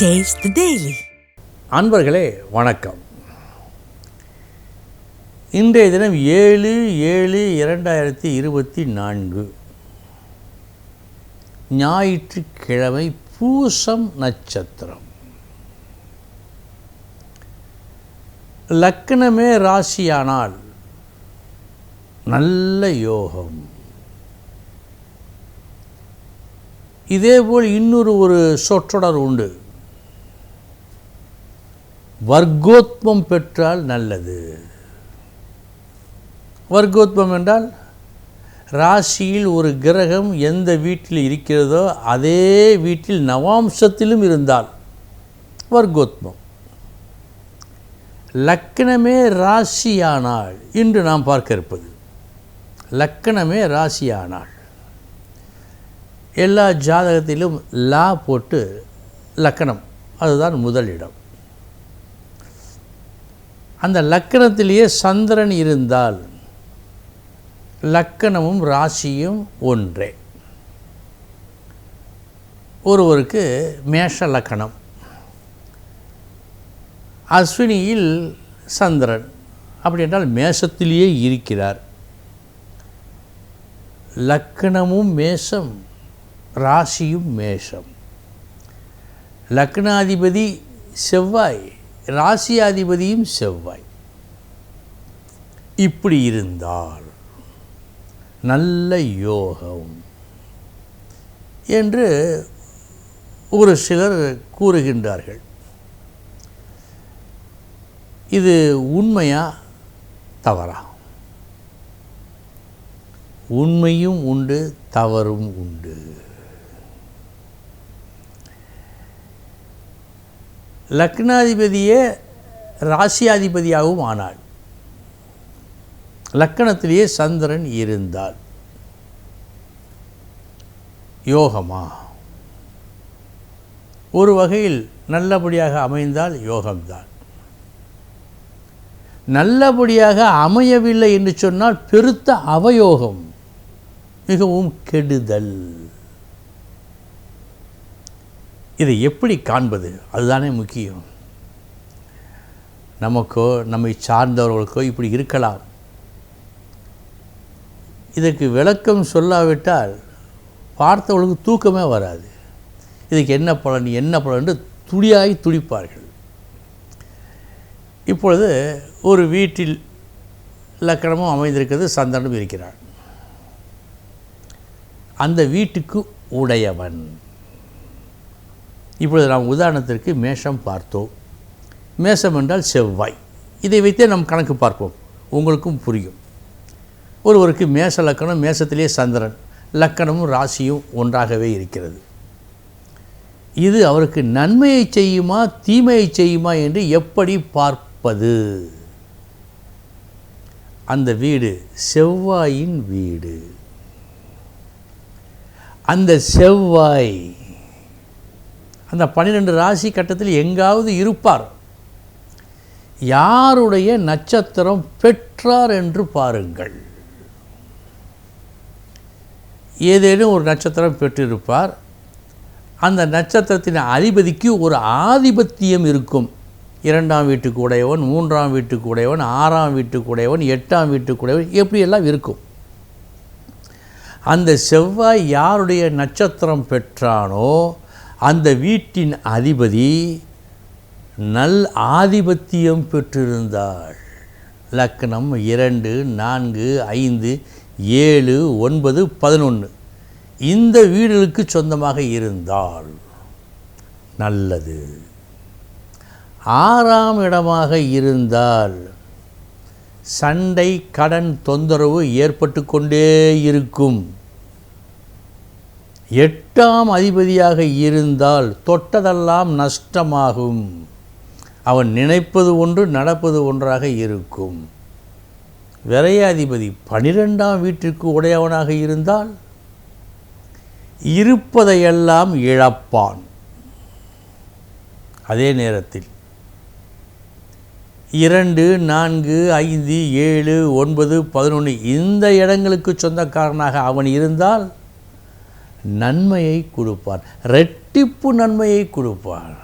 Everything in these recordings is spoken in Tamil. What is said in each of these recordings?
டேஸ்ட் டெய்லி அன்பர்களே வணக்கம். இன்றைய தினம் ஏழு ஏழு இரண்டாயிரத்தி இருபத்தி நான்கு. ஞாயிற்றுக்கிழமை பூசம் நட்சத்திரம். லக்னமே ராசியானால் நல்ல யோகம். இதேபோல் இன்னொரு ஒரு சொற்றொடர் உண்டு. வர்க்கோத்மம் பெற்றால் நல்லது. வர்க்கோத்மம் என்றால் ராசியில் ஒரு கிரகம் எந்த வீட்டில் இருக்கிறதோ அதே வீட்டில் நவாம்சத்திலும் இருந்தால் வர்க்கோத்மம் லக்கணமே ராசியானால் இன்று நாம் பார்க்க இருப்பது லக்கணமே ராசியானால். எல்லா ஜாதகத்திலும் லா போட்டு லக்கணம் அதுதான் முதலிடம் அந்த லக்கணத்திலேயே சந்திரன் இருந்தால் லக்கணமும் ராசியும் ஒன்றே. ஒருவருக்கு மேஷ லக்கணம். அஸ்வினியில் சந்திரன். அப்படி என்றால் மேஷத்திலேயே இருக்கிறார். லக்கணமும் மேஷம் ராசியும் மேஷம். லக்னாதிபதி செவ்வாய். ராசியாதிபதியும் செவ்வாய். இப்படி இருந்தால் நல்ல யோகம் என்று ஒரு சிலர் கூறுகின்றார்கள். இது உண்மையா? தவறா? உண்மையும் உண்டு தவறும் உண்டு. லக்னாதிபதியே ராசியாதிபதியாகவும் ஆனாள் லக்கணத்திலேயே சந்திரன் இருந்தால் யோகமா? ஒரு வகையில் நல்லபடியாக அமைந்தால் யோகம்தான். நல்லபடியாக அமையவில்லை என்று சொன்னால் பெருத்த அவயோகம் மிகவும் கெடுதல். இதை எப்படி காண்பது? அதுதானே முக்கியம். நமக்கோ நம்மை சார்ந்தவர்களுக்கோ இப்படி இருக்கலாம். இதற்கு விளக்கம் சொல்லாவிட்டால் பார்த்தவர்களுக்கு தூக்கமே வராது. இதுக்கு என்ன பலன் என்ன பலன் துடியாகி துடிப்பார்கள். இப்பொழுது ஒரு வீட்டில் லக்கணமும் அமைந்திருக்கிறது சந்தனம் இருக்கிறான் அந்த வீட்டுக்கு உடையவன். இப்பொழுது நாம் உதாரணத்திற்கு மேஷம் பார்த்தோம். மேஷம் என்றால் செவ்வாய். இதை வைத்தே நம் கணக்கு பார்ப்போம். உங்களுக்கும் புரியும். ஒருவருக்கு மேஷ லக்கணம் மேஷத்திலே சந்திரன். லக்கணமும் ராசியும் ஒன்றாகவே இருக்கிறது. இது அவருக்கு நன்மையை செய்யுமா தீமையை செய்யுமா என்று எப்படி பார்ப்பது? அந்த வீடு செவ்வாயின் வீடு. அந்த செவ்வாய் அந்த பன்னிரெண்டு ராசி கட்டத்தில் எங்காவது இருப்பார். யாருடைய நட்சத்திரம் பெற்றார் என்று பாருங்கள். ஏதேனும் ஒரு நட்சத்திரம் பெற்றிருப்பார். அந்த நட்சத்திரத்தின் அதிபதிக்கு ஒரு ஆதிபத்தியம் இருக்கும். இரண்டாம் வீட்டுக்கு உடையவன் மூன்றாம் வீட்டுக்கு உடையவன் ஆறாம் வீட்டுக்கு உடையவன் எட்டாம் வீட்டுக்கு உடையவன் எப்படியெல்லாம் இருக்கும். அந்த செவ்வாய் யாருடைய நட்சத்திரம் பெற்றானோ அந்த வீட்டின் அதிபதி நல் ஆதிபத்தியம் பெற்றிருந்தாள். லக்னம் இரண்டு நான்கு ஐந்து ஏழு ஒன்பது பதினொன்று இந்த வீடுகளுக்கு சொந்தமாக இருந்தால் நல்லது. ஆறாம் இடமாக இருந்தால் சண்டை கடன் தொந்தரவு ஏற்பட்டு கொண்டே இருக்கும். எட்டாம் அதிபதியாக இருந்தால் தொட்டதெல்லாம் நஷ்டமாகும். அவன் நினைப்பது ஒன்று நடப்பது ஒன்றாக இருக்கும். விரையாதிபதி பனிரெண்டாம் வீட்டிற்கு உடையவனாக இருந்தால் இருப்பதையெல்லாம் இழப்பான். அதே நேரத்தில் இரண்டு நான்கு ஐந்து ஏழு ஒன்பது பதினொன்று இந்த இடங்களுக்கு சொந்தக்காரனாக அவன் இருந்தால் நன்மையை கொடுப்பான் ரெட்டிப்பு நன்மையை கொடுப்பான்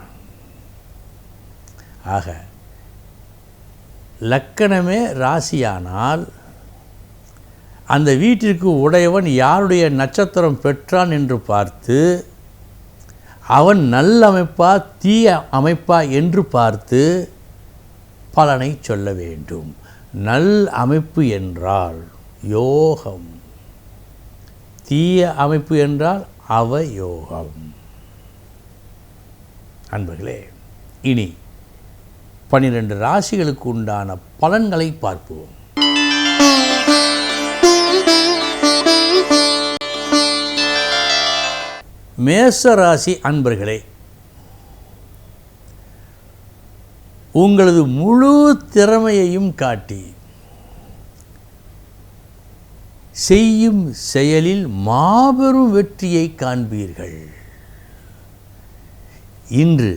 ஆக லக்கணமே ராசியானால் அந்த வீட்டிற்கு உடையவன் யாருடைய நட்சத்திரம் பெற்றான் என்று பார்த்து அவன் நல்ல அமைப்பா தீய அமைப்பா என்று பார்த்து பலனை சொல்ல வேண்டும். நல் அமைப்பு என்றால் யோகம். தீய அமைப்பு என்றால் அவயோகம். அன்பர்களே இனி பன்னிரண்டு ராசிகளுக்கு உண்டான பலன்களை பார்ப்போம். மேச ராசி அன்பர்களே உங்களது முழு திறமையையும் காட்டி செய்யும் செயலில் மாபெரும் வெற்றியை காண்பீர்கள். இன்று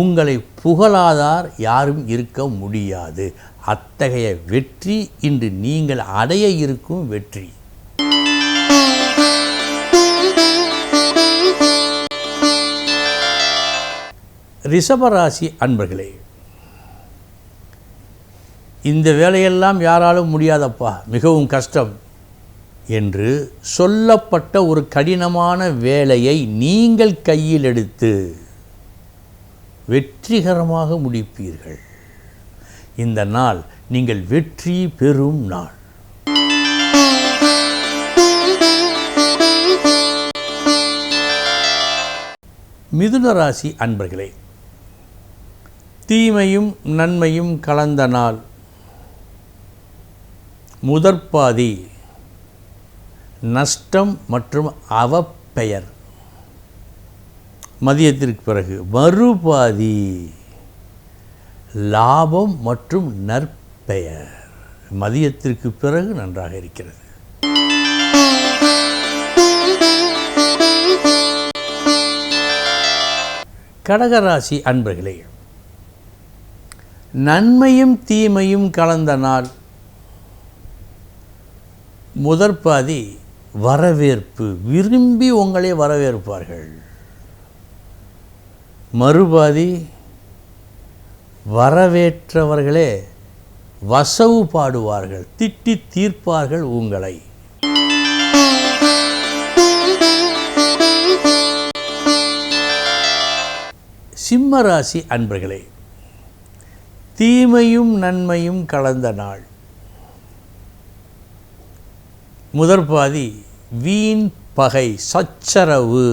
உங்களை புகழாதார் யாரும் இருக்க முடியாது. அத்தகைய வெற்றி இன்று நீங்கள் அடைய இருக்கும் வெற்றி. ரிஷபராசி அன்பர்களே இந்த வேலையெல்லாம் யாராலும் முடியாதப்பா மிகவும் கஷ்டம். என்று சொல்லப்பட்ட ஒரு கடினமான வேலையை நீங்கள் கையில் எடுத்து வெற்றிகரமாக முடிப்பீர்கள். இந்த நாள் நீங்கள் வெற்றி பெறும் நாள். மிதுன ராசி அன்பர்களே தீமையும் நன்மையும் கலந்த நாள். முதற்பாதி நஷ்டம் மற்றும் அவப்பெயர். மதியத்திற்கு பிறகு மறுபாதி லாபம் மற்றும் நற்பெயர். மதியத்திற்கு பிறகு நன்றாக இருக்கிறது. கடகராசி அன்பர்களே நன்மையும் தீமையும் கலந்த நாள். முதற்பாதி வரவேற்பு. விரும்பி உங்களை வரவேற்பார்கள். மறுபாதி வரவேற்றவர்களே வசவு பாடுவார்கள் திட்டி தீர்ப்பார்கள் உங்களை. சிம்மராசி அன்பர்களே தீமையும் நன்மையும் கலந்த நாள். முதற்பாதி வீண் பகை சச்சரவு.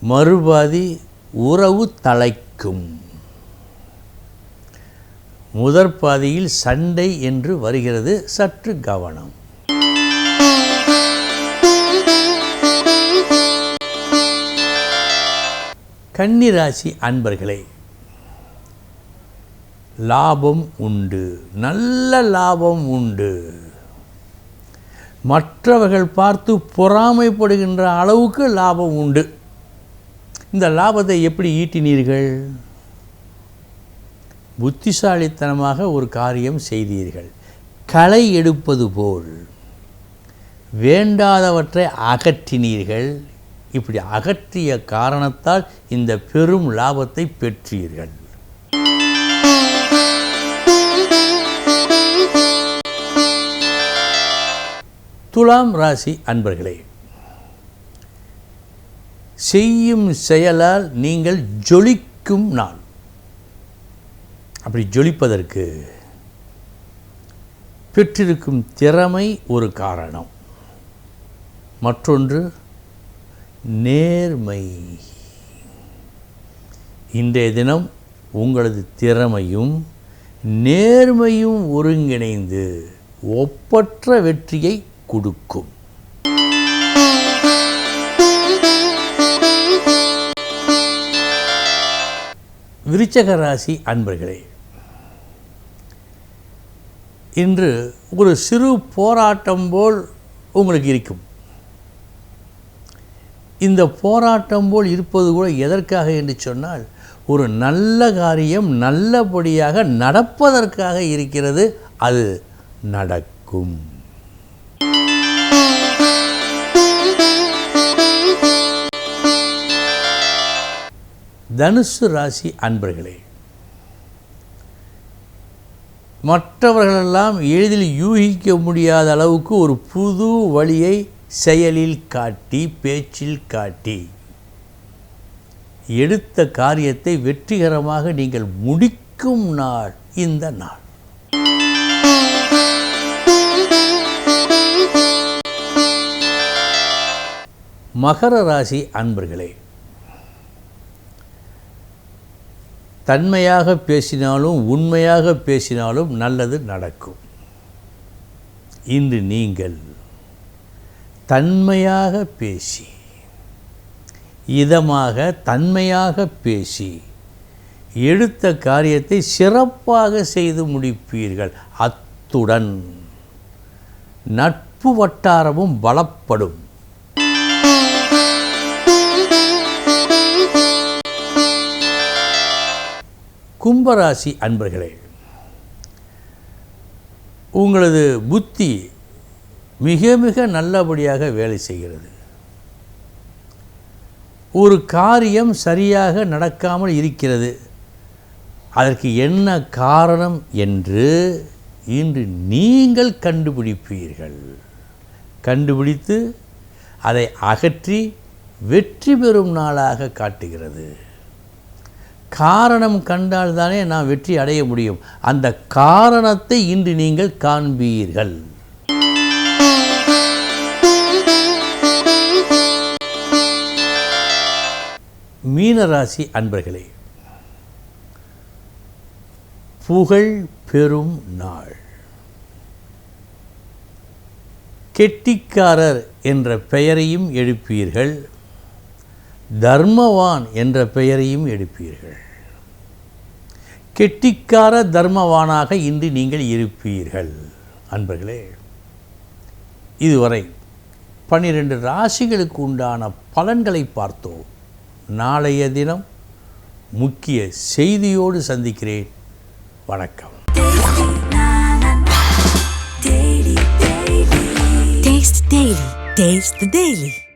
மறுபாதி உறவு தலைக்கும். முதற்பாதியில் சண்டை என்று வருகிறது சற்று கவனம். கன்னிராசி அன்பர்களே லாபம் உண்டு. நல்ல லாபம் உண்டு. மற்றவர்கள் பார்த்து பொறாமைப்படுகின்ற அளவுக்கு லாபம் உண்டு. இந்த லாபத்தை எப்படி ஈட்டினீர்கள்? புத்திசாலித்தனமாக ஒரு காரியம் செய்தீர்கள். களை எடுப்பது போல். வேண்டாதவற்றை அகற்றினீர்கள். இப்படி அகற்றிய காரணத்தால் இந்த பெரும் லாபத்தை பெற்றீர்கள். துலாம் ராசி அன்பர்களே செய்யும் செயலால் நீங்கள் ஜொலிக்கும் நாள். அப்படி ஜொலிப்பதற்கு பெற்றிருக்கும் திறமை ஒரு காரணம். மற்றொன்று நேர்மை. இன்றைய தினம் உங்களது திறமையும் நேர்மையும் ஒருங்கிணைந்து ஒப்பற்ற வெற்றியை கொடுக்கும். விருச்சக ராசி அன்பர்களே இன்று ஒரு சிறு போராட்டம் போல் உங்களுக்கு இருக்கும். இந்த போராட்டம் போல் இருப்பது கூட எதற்காக என்று சொன்னால் ஒரு நல்ல காரியம் நல்லபடியாக நடப்பதற்காக இருக்கிறது அது நடக்கும். தனுசு ராசி அன்பர்களே மற்றவர்களெல்லாம் எளிதில் யூகிக்க முடியாத அளவுக்கு ஒரு புது வழியை செயலில் காட்டி பேச்சில் காட்டி. எடுத்த காரியத்தை வெற்றிகரமாக நீங்கள் முடிக்கும் நாள் இந்த நாள். மகர ராசி அன்பர்களே தன்மையாக பேசினாலும் உண்மையாக பேசினாலும் நல்லது நடக்கும். இன்று நீங்கள் தன்மையாக பேசி இதமாக தன்மையாக பேசி எடுத்த காரியத்தை சிறப்பாக செய்து முடிப்பீர்கள். அத்துடன் நட்பு வட்டாரமும் பலப்படும். கும்பராசி அன்பர்களே உங்களது புத்தி மிக மிக நல்லபடியாக வேலை செய்கிறது. ஒரு காரியம் சரியாக நடக்காமல் இருக்கிறது. அதற்கு என்ன காரணம் என்று இன்று நீங்கள் கண்டுபிடிப்பீர்கள். கண்டுபிடித்து அதை அகற்றி வெற்றி பெறும் நாளாக காட்டுகிறது. காரணம் கண்டால் தானே நாம் வெற்றி அடைய முடியும். அந்த காரணத்தை இன்று நீங்கள் காண்பீர்கள். மீனராசி அன்பர்களே புகழ் பெறும் நாள். கெட்டிக்காரர் என்ற பெயரையும் எழுப்பீர்கள். தர்மவான் என்ற பெயரையும் எடுப்பீர்கள். கெட்டிக்கார தர்மவானாக இன்று நீங்கள் இருப்பீர்கள். அன்பர்களே இதுவரை பன்னிரண்டு ராசிகளுக்கு உண்டான பலன்களை பார்த்தோம். நாளைய தினம் முக்கிய செய்தியோடு சந்திக்கிறேன். வணக்கம். Taste the Daily.